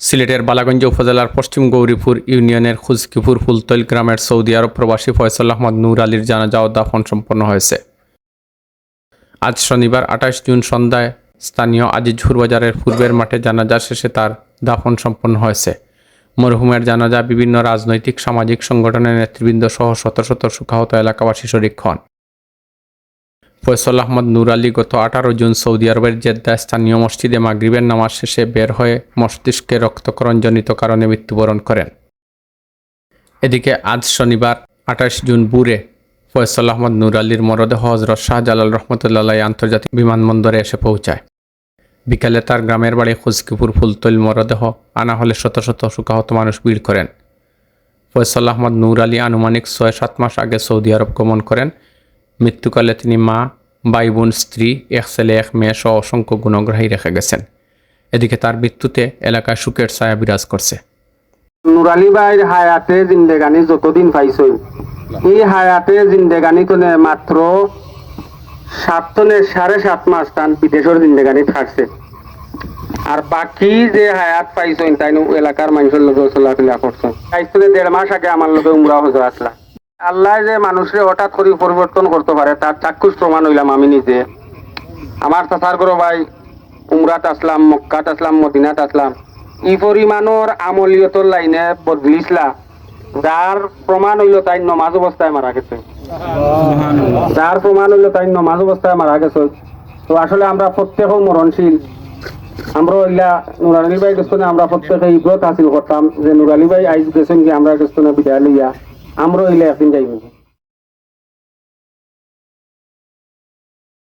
সিলেটের বালাগঞ্জ উপজেলার পশ্চিম গৌরীপুর ইউনিয়নের খুজকিপুর ফুলতৈল গ্রামের সৌদি আরব প্রবাসী ফয়সল আহমদ নূর আলীর জানাজা ও দাফন সম্পন্ন হয়েছে। আজ শনিবার আঠাশ জুন সন্ধ্যায় স্থানীয় আজিজুর বাজারের পূর্বের মাঠে জানাজা শেষে তার দাফন সম্পন্ন হয়েছে। মরহুমের জানাজা বিভিন্ন রাজনৈতিক, সামাজিক সংগঠনের নেতৃবৃন্দ সহ শত শত সুখাহত এলাকাবাসী শরিক হন। ফয়সল আহমদ নূর আলী গত আঠারো জুন সৌদি আরবের জেদ্দা স্থানীয় মসজিদে মাগরিবের নামাজ শেষে বের হয়ে মস্তিষ্কে রক্তকরণজনিত কারণে মৃত্যুবরণ করেন। এদিকে আজ শনিবার, আঠাশ জুন বুরে ফয়সল আহমদ নূর আলীর মরদেহ হজরত শাহজালাল রহমতুল্লাহ আন্তর্জাতিক বিমানবন্দরে এসে পৌঁছায়। বিকালে তার গ্রামের বাড়ি খুজকিপুর ফুলতৈল মরদেহ আনা হলে শত শত সুখাহত মানুষ ভিড় করেন। ফয়সল আহমদ নূর আলী আনুমানিক ছয় সাত মাস আগে সৌদি আরব গমন করেন মৃত্যুকালে তিনি মা ভাই বোন স্ত্রী এক ছেলে এক মেয়ে সহ অসংখ্য গুণগ্রাহী রেখে গেছেন। এদিকে তার মৃত্যুতে এলাকায় শোকের ছায়া বিরাজ করছে। নুরালি ভাইয়ের হায়াতে জিন্দেগানি যতদিন পাইছই এই হায়াতে জিন্দেগানি তনে মাত্র সাত তনে সাড়ে সাত মাস তান বিদেশের জিন্দেগানি থাকছে। আর বাকি যে হায়াত পাইছই তাই এলাকার মানুষের লোক চলাফেরা করছেন দেড় মাস আগে আমার লোকে উমরা হজর আসলা। আল্লাহ যে মানুষের হঠাৎ করে পরিবর্তন করতে পারে তার চাক্ষুষ প্রমাণ হইলাম আমি নিজে। আমার চাচার গরো ভাই উমরাত আসলাম মক্কাত আসলাম মদিনাত আসলাম। ই পরিমাণর আমলিয়তর লাইনে বদলিসলা যার প্রমাণ হইল তাই নমাজ অবস্থায় মারা গেছে। যার প্রমাণ হইল তাই নমাজ অবস্থায় মারা গেছে। তো আসলে আমরা প্রত্যেক মরণশীল। আমরা ইলা নুরালি ভাই গেস্তনে আমরা প্রত্যেকে ইব্রত হাসিল করতাম যে নুরালি ভাই আইজ গেছেন কি আমরা গেস্তনে বিদায় লইয়া। আমরা ইলা একদিন যাইব।